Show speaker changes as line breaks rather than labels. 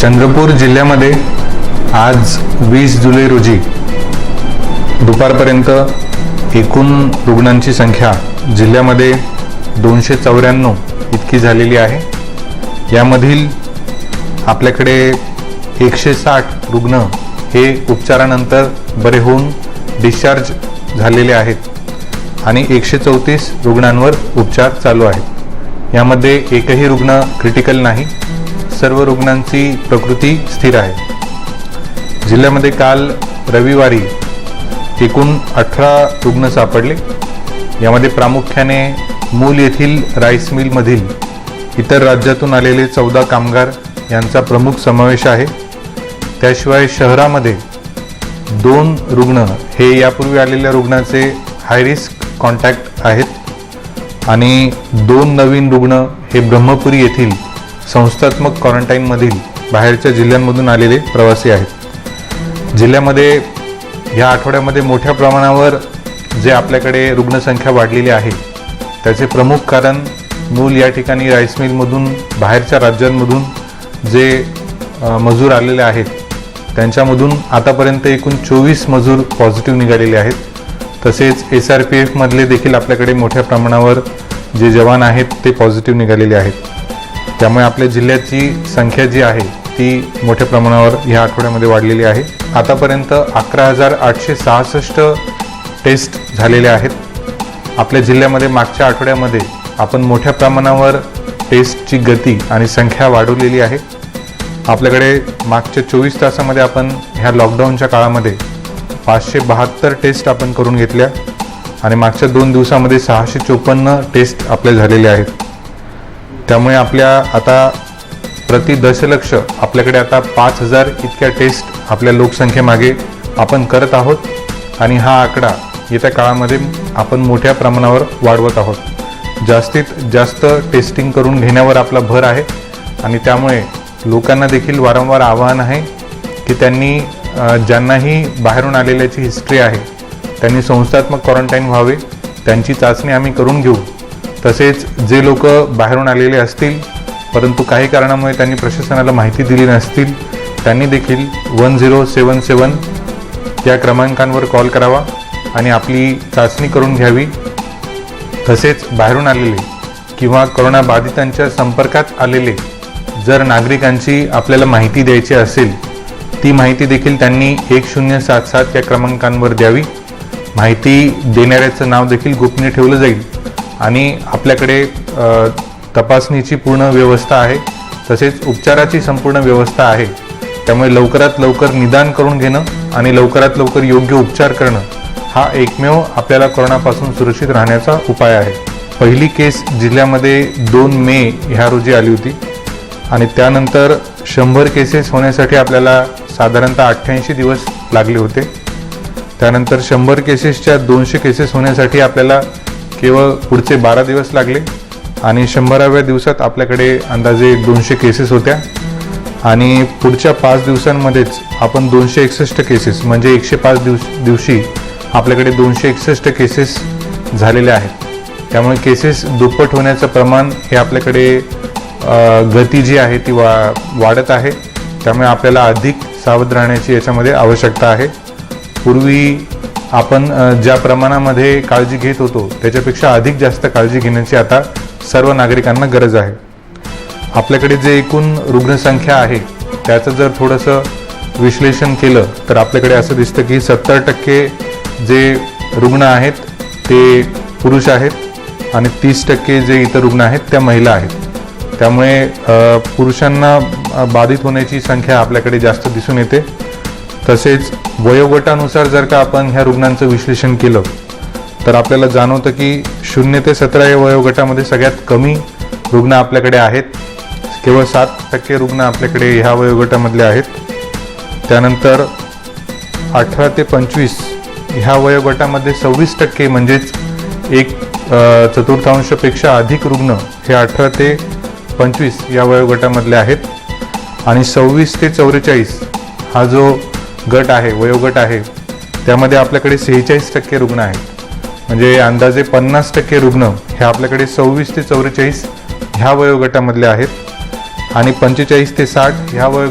चंद्रपूर जिल्ह्यामध्ये आज वीस जुलै रोजी दुपारपर्यंत एकूण रुग्णांची संख्या जिल्ह्यामध्ये दोनशे चौऱ्याण्णव इतकी झालेली आहे. यामधील आपल्याकडे एकशे साठ रुग्ण हे उपचारानंतर बरे होऊन डिस्चार्ज झालेले आहेत आणि एकशे चौतीस रुग्णांवर उपचार चालू आहेत. यामध्ये एकही रुग्ण क्रिटिकल नाही. सर्व रुग्णांची प्रकृती स्थिर आहे. जिल्ह्यामध्ये काल रविवारी एकूण अठरा रुग्ण सापडले. यामध्ये प्रामुख्याने मूल येथील राईस मिलमधील इतर राज्यातून आलेले चौदा कामगार यांचा प्रमुख समावेश आहे. त्याशिवाय शहरामध्ये दोन रुग्ण हे यापूर्वी आलेल्या रुग्णाचे हाय रिस्क कॉन्टॅक्ट आहेत. आणि दोन नवीन रुग्ण हे ब्रह्मपुरी येथील संस्थात्मक क्वारंटाईनमधील बाहेरच्या जिल्ह्यांमधून आलेले प्रवासी आहेत. जिल्ह्यामध्ये ह्या आठवड्यामध्ये मोठ्या प्रमाणावर जे आपल्याकडे रुग्णसंख्या वाढलेली आहे त्याचे प्रमुख कारण मूल या ठिकाणी राईस मिलमधून बाहेरच्या राज्यांमधून जे मजूर आलेले आहेत त्यांच्यामधून आतापर्यंत एकूण चोवीस मजूर पॉझिटिव्ह निघालेले आहेत. तसेच एस आर पी एफमधले देखील आपल्याकडे मोठ्या प्रमाणावर जे जवान आहेत ते पॉझिटिव्ह निघालेले आहेत. त्यामुळे आपल्या जिल्ह्याची संख्या जी आहे ती मोठ्या प्रमाणावर ह्या आठवड्यामध्ये वाढलेली आहे. आतापर्यंत अकरा हजार आठशे सहासष्ट टेस्ट झालेल्या आहेत. आपल्या जिल्ह्यामध्ये मागच्या आठवड्यामध्ये आपण मोठ्या प्रमाणावर टेस्टची गती आणि संख्या वाढवलेली आहे. आपल्याकडे मागच्या चोवीस तासामध्ये आपण ह्या लॉकडाऊनच्या काळामध्ये पाचशे बहात्तर टेस्ट आपण करून घेतल्या आणि मागच्या दोन दिवसामध्ये सहाशे चोपन्न टेस्ट आपल्या झालेल्या आहेत. त्यामुळे आपल्या आता प्रति दशलक्ष आपल्याकडे आता पाच हजार इतक्या टेस्ट आपल्या लोकसंख्येमागे आपण करत आहोत आणि हा आकडा येत्या काळामध्ये आपण मोठ्या प्रमाणावर वाढवत आहोत. जास्तीत जास्त टेस्टिंग करून घेण्यावर आपला भर आहे आणि त्यामुळे लोकांना देखील वारंवार आवाहन आहे की त्यांनी ज्यांनाही बाहेरून आलेल्याची हिस्ट्री आहे त्यांनी संस्थात्मक क्वारंटाईन व्हावे त्यांची चाचणी आम्ही करून घेऊ. तसेच जे लोक बाहेरून आलेले असतील परंतु काही कारणामुळे त्यांनी प्रशासनाला माहिती दिली नसतील त्यांनी देखील वन झिरो सेवन सेवन या क्रमांकांवर कॉल करावा आणि आपली चाचणी करून घ्यावी. तसेच बाहेरून आलेले किंवा करोना बाधितांच्या संपर्कात आलेले जर नागरिकांची आपल्याला माहिती द्यायची असेल ती माहिती देखील त्यांनी एक शून्य सात सात या क्रमांकांवर द्यावी. माहिती देणाऱ्याचं नाव देखील गोपनीय ठेवलं जाईल. आणि आपल्याकडे तपासणीची पूर्ण व्यवस्था आहे तसेच उपचाराची संपूर्ण व्यवस्था आहे. त्यामुळे लवकरात लवकर निदान करून घेणं आणि लवकरात लवकर योग्य उपचार करणं हा एकमेव आपल्याला कोरोनापासून सुरक्षित राहण्याचा उपाय आहे. पहिली केस जिल्ह्यामध्ये दोन मे ह्या रोजी आली होती आणि त्यानंतर शंभर केसेस होण्यासाठी आपल्याला साधारणतः अठ्ठ्याऐंशी दिवस लागले होते. त्यानंतर शंभर केसेसच्या दोनशे केसेस होण्यासाठी आपल्याला केवळ पुढचे बारा दिवस लागले आणि शंभराव्या दिवसात आपल्याकडे अंदाजे दोनशे केसेस होत्या. आणि पुढच्या पाच दिवसांमध्येच आपण दोनशे एकसष्ट केसेस म्हणजे एकशे पाच दिवस दिवशी आपल्याकडे दोनशे एकसष्ट केसेस झालेल्या आहेत. त्यामुळे केसेस दुप्पट होण्याचं प्रमाण हे आपल्याकडे गती जी आहे ती वा वाढत आहे. त्यामुळे आपल्याला अधिक सावध राहण्याची याच्यामध्ये आवश्यकता आहे. पूर्वी आपण ज्या प्रमाणामध्ये काळजी घेत होतो त्याच्यापेक्षा अधिक जास्त काळजी घेण्याची आता सर्व नागरिकांना गरज आहे. आपल्याकडे जे एकूण रुग्णसंख्या आहे त्याचं जर थोडंसं विश्लेषण केलं तर आपल्याकडे असं दिसतं की सत्तर टक्के जे रुग्ण आहेत ते पुरुष आहेत आणि तीस टक्के जे इतर रुग्ण आहेत त्या महिला आहेत. त्यामुळे पुरुषांना बाधित होण्याची संख्या आपल्याकडे जास्त दिसून येते. तसेच वयोगटानुसार जर का आपण ह्या रुग्णांचं विश्लेषण केलं तर आपल्याला जाणवतं की शून्य ते सतरा या वयोगटामध्ये सगळ्यात कमी रुग्ण आपल्याकडे आहेत. केवळ सात टक्के रुग्ण आपल्याकडे ह्या वयोगटामधले आहेत. त्यानंतर अठरा ते पंचवीस ह्या वयोगटामध्ये सव्वीस टक्के म्हणजेच एक चतुर्थांशपेक्षा अधिक रुग्ण हे अठरा ते पंचवीस या वयोगटामधले आहेत. आणि सव्वीस ते चौवेचाळीस हा जो गट आहे वयोगट आहे त्यामध्ये आपल्याकडे सेहेचाळीस टक्के रुग्ण आहेत. म्हणजे अंदाजे पन्नास टक्के रुग्ण हे आपल्याकडे सव्वीस ते चौवेचाळीस ह्या वयोगटामधले आहेत आणि पंचेचाळीस ते साठ ह्या वयोगट